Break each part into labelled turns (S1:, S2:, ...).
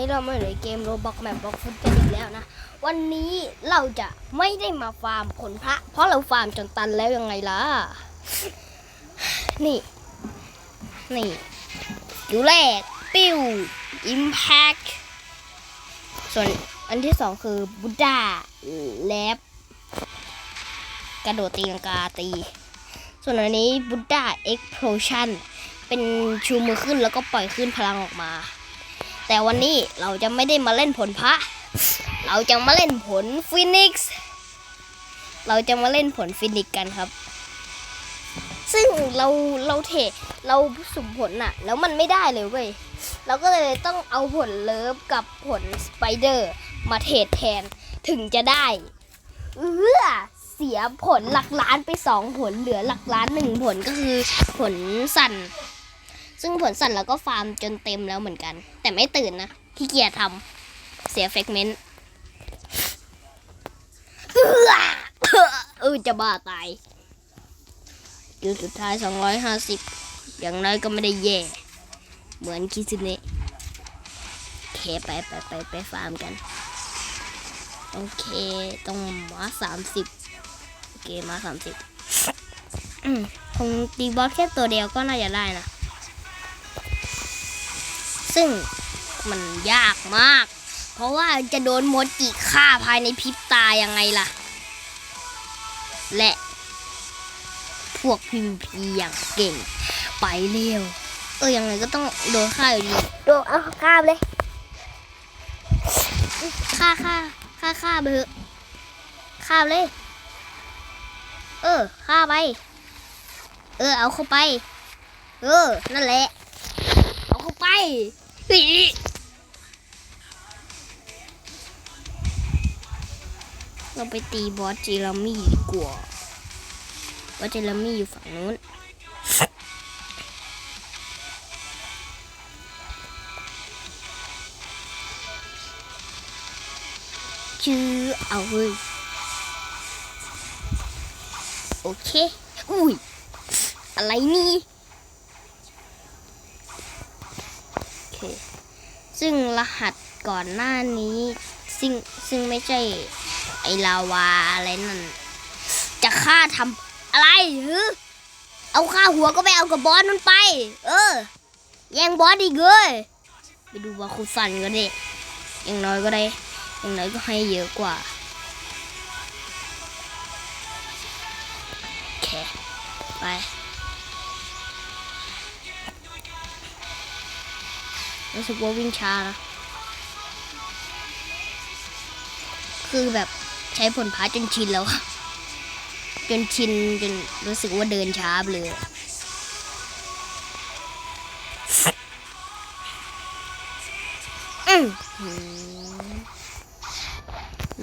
S1: นี้เรามาอยู่ในเกมโรบอกแมปบล็อกฟุตกันอีกแล้วนะ วันนี้เราจะไม่ได้มาฟาร์มผลพระ เพราะเราฟาร์มจนตันแล้วยังไงล่ะ นี่ นี่อยู่แรกปิวอิมแพคส่วนอันที่สองคือบุดาแลบกระโดดตีลังกาตี ส่วนอันนี้บุดาเอ็กโพชันเป็นชูมือขึ้นแล้วก็ปล่อยขึ้นพลังออกมา แต่วันนี้เราจะไม่ได้มาเล่นผลพระ เราจะมาเล่นผลฟินิกซ์เราจะมาเล่นผลฟินิกซ์กันครับ ซึ่งเราเราเทเราสุ่มผลน่ะ แล้วมันไม่ได้เลยเว้ยเราก็เลยต้องเอาผลเลิฟกับผลสไปเดอร์มาเทรดแทนถึงจะได้เออเสียผลหลักล้านไปสองผลเหลือหลักล้านหนึ่งผลก็คือผลสั่น ซึ่งผลสั่นเราก็ฟาร์มจนเต็มแล้วเหมือนกัน แต่ไม่ตื่นนะขี้เกียจทำเสียเฟกเมนต์เออจะบ้าตายจุดสุดท้าย 250 อย่างน้อยก็ไม่ได้แย่ เหมือนคิซึเนะเคไปไปไปไปฟาร์มกัน โอเค ต้องมาสามสิบโอเคมาสามสิบคงตีบอสแค่ตัวเดียวก็น่าจะได้นะ ซึ่งมันยากมาก เพราะว่าจะโดนโมจิฆ่าภายในพริบตายังไงล่ะ และพวกพิมพีอย่างเก่ง ไปเร็ว เออยังไงก็ต้องโดนฆ่าอยู่ดีโดนเอาฆ่าไปเลยฆ่าฆ่าฆ่าฆ่าไปเถอะฆ่าไปเลย เออฆ่าไป เออ เอาเข้าไป เออ นั่นแหละ เอาเข้าไปีเราไปตีบอสจิรามี่ดีกว่าบอสจิรามี่อยู่ฝั่งนู้นชื่อเอาเว้ยโอเค อุ้ย อะไรนี่ โอ เค ซึ่งรหัสก่อนหน้านี้ ซึ่งซึ่งไม่ใช่ ไอลาวาอะไรนั่น จะฆ่าทำอะไรหือเอาฆ่าหัวก็ไปเอากับบอสนั่นไป เออ แย่งบอสอีกเลยไปดูว่าคุณสันก็ได้อย่างน้อยก็ได้อย่างน้อยก็ให้เยอะกว่าโอเคไป รู้สึกว่าวิ่งช้านะคือแบบใช้ผลพาจนชินแล้วอะจนชินจนรู้สึกว่าเดินช้าไปเลยอืม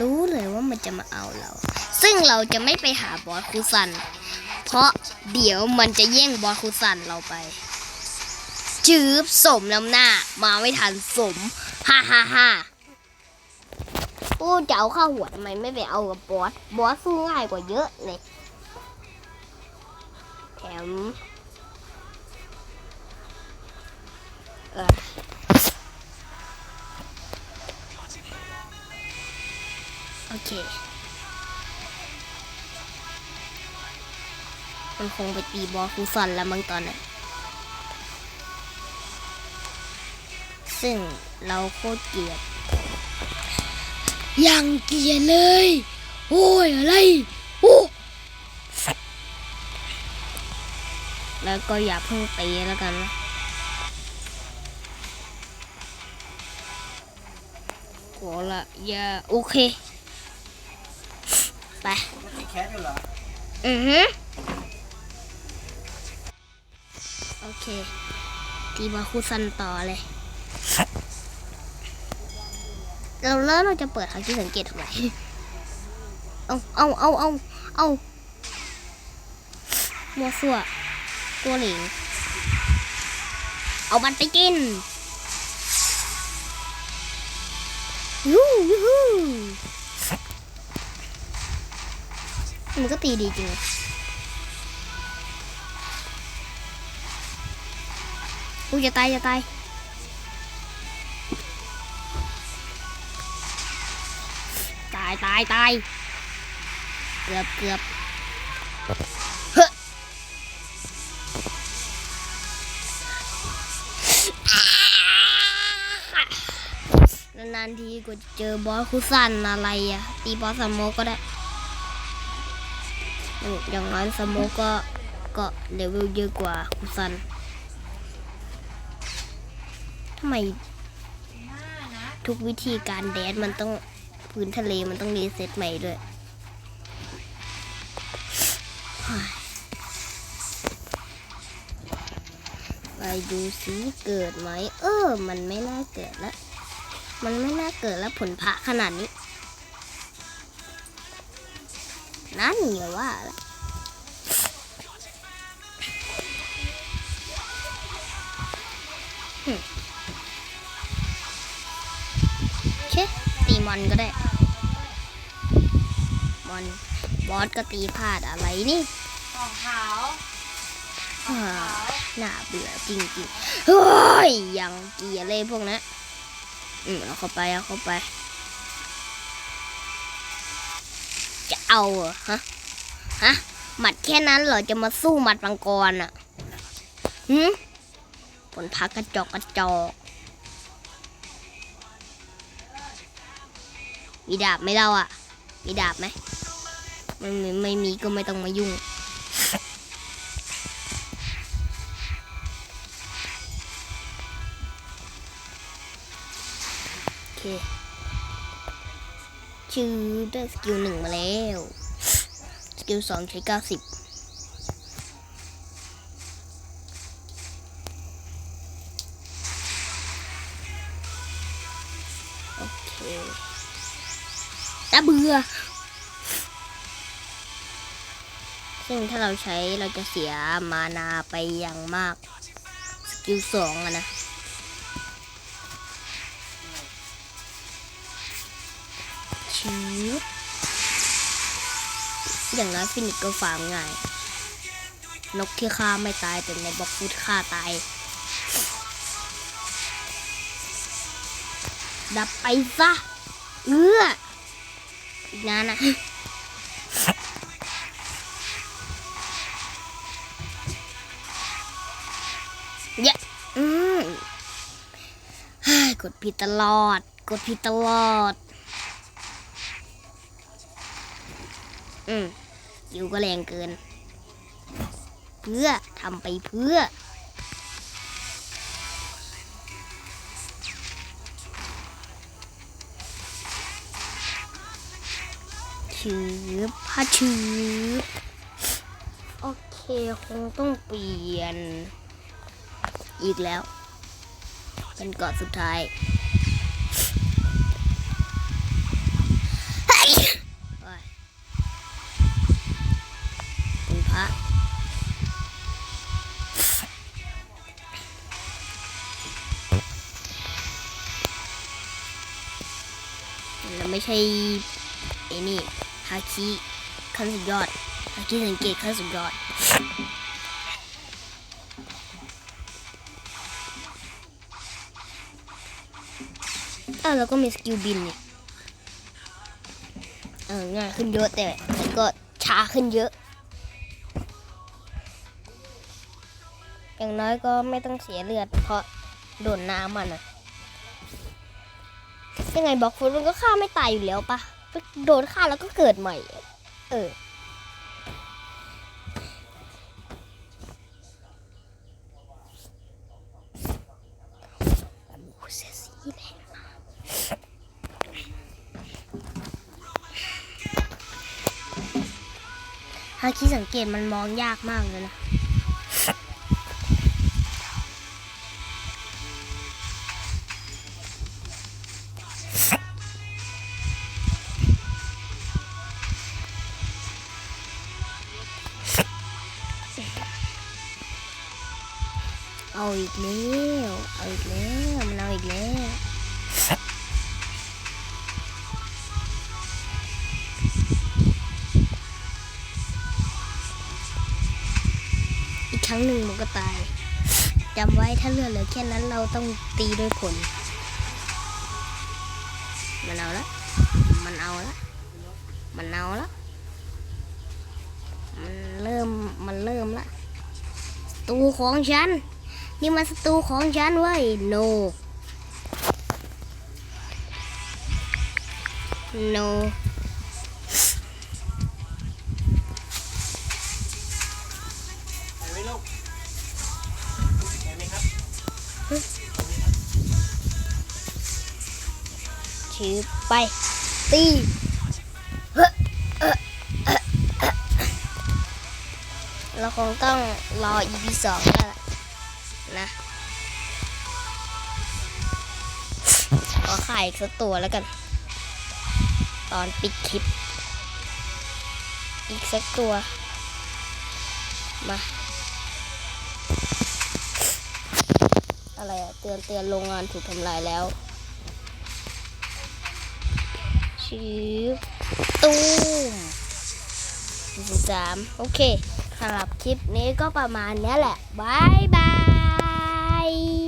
S1: รู้เลยว่ามันจะมาเอาเรา ซึ่งเราจะไม่ไปหาบอสคูซัน เพราะเดี๋ยวมันจะแย่งบอสคูซันเราไป จืบสมน้ำหน้า มาไม่ทันสม ฮ่าฮ่าฮ่าอู้จะเอาข้าหัวทำไมไม่ไปเอากับบอส บอสสู้ง่ายกว่าเยอะเลย แถมเออโอเค มันคงไปตีบอสคูซันแล้วมั้งตอนนั้น ซึ่งเราโคตรเกลียดยังเกลียดเลย โอ้ยอะไรโอ้แล้วก็อย่าเพิ่งตีแล้วกันนะขอละอย่าโอเค ไป
S2: แคสอยู่เหรอ
S1: อือฮึโอเค ตีบาคุซันต่อเลย เราแล้วเราจะเปิดหาที่สังเกตทำไมเอาเอาเอาเอาเอามัวซัวตัวเหลิงเอามันไปกินยูยูฮูมันก็ตีดีจริงอุ้ยจะตายจะตายายตายตายเกือบเกือบเฮ้นานๆทีก็เจอบอสคุซันอะไรอะ ตีบอสสโมกก็ได้ อย่างน้อยสโมกก็ก็เลเวลเยอะกว่าคุซันทำไมทุกวิธีการแดนมันต้อง พื้นทะเลมันต้องรีเซ็ตใหม่ด้วยไปดูสิเกิดไหม เออ มันไม่น่าเกิดล้วมันไม่น่าเกิดแล้วผลพระขนาดนี้ นั่นไงว่าละหึเชะตี มอนก็ได้มอนบอสก็ตีพลาดอะไรนี่
S2: ของขาว
S1: อ่าน่าเบื่อจริงๆเฮ้ยยังเกลียดเลยพวกนั้นอืมเอาเข้าไปเอาเข้าไป จะเอาเหรอฮะฮะหมัดแค่นั้นเหรอจะมาสู้หมัดมังกรอะหืมผลพักกระจอกกระจอก มีดาบไหมเราอะมีดาบไหมไม่มีไม่มีก็ไม่ต้องมายุ่ง โอเค ชื่อได้สกิลหนึ่งมาแล้ว สกิลสองใช้เก้าสิบโอเค น่าเบื่อ ซึ่งถ้าเราใช้เราจะเสียมานาไปอย่างมาก สกิลสองอะนะชื้ออย่างน้อยฟินิกก็ฟาร์มง่าย นกที่ฆ่าไม่ตายแต่ในบล็อกฟุตฆ่าตาย ดับไปซะ เอื้อ อีกนานนะเยอะอืมเฮ้กดผิดตลอด กดผิดตลอด อืมอยู่ก็แรงเกิน เพื่อทำไปเพื่อ ชืบผ้าชืบโอเคคงต้องเปลี่ยน อีกแล้ว เป็นเกาะสุดท้ายเฮ้ยโอ้ยเป็นพระแล้วไม่ใช่ไอ้นี่าคิขั้นสุดยอดฮาคิสังเกตขั้นสุดยอดเออแล้วก็มีสกิลบินนี่เออง่ายขึ้นเยอะแต่แต่ก็ช้าขึ้นเยอะ อย่างน้อยก็ไม่ต้องเสียเลือด เพราะโดนน้ำมันอะยังไงบล็อกฟุตมันก็ฆ่าไม่ตายอยู่แล้วปะ โดนฆ่าแล้วก็เกิดใหม่ เออโอ้โหเสียสีแรงมากฮาคิสังเกตมันมองยากมากเลยนะ เอาอีกแล้วเอาอีกแล้วมันเอาอีกแล้วอีกครั้งหนึ่งมันก็ตายจำไว้ถ้าเลือดเหลือแค่นั้นเราต้องตีด้วยผล มันเอาละมันเอาละมันเอาล้วมันเริ่มมันเริ่มละตูของฉัน นี่มันสตูของฉันเว้ย no no
S2: ไปไหมลูกไปไหมครับ
S1: ถือไปตีเราคงต้องรอ EP สองแล้ว นะขอขายอีกสักตัวแล้วกัน ตอนปิดคลิป อีกสักตัว มาอะไรอะเตือนเตือนโรงงานถูกทำลายแล้วชืบตูมสี่สามโอเคสำหรับคลิปนี้ก็ประมาณเนี้ยแหละบายบาย Bye.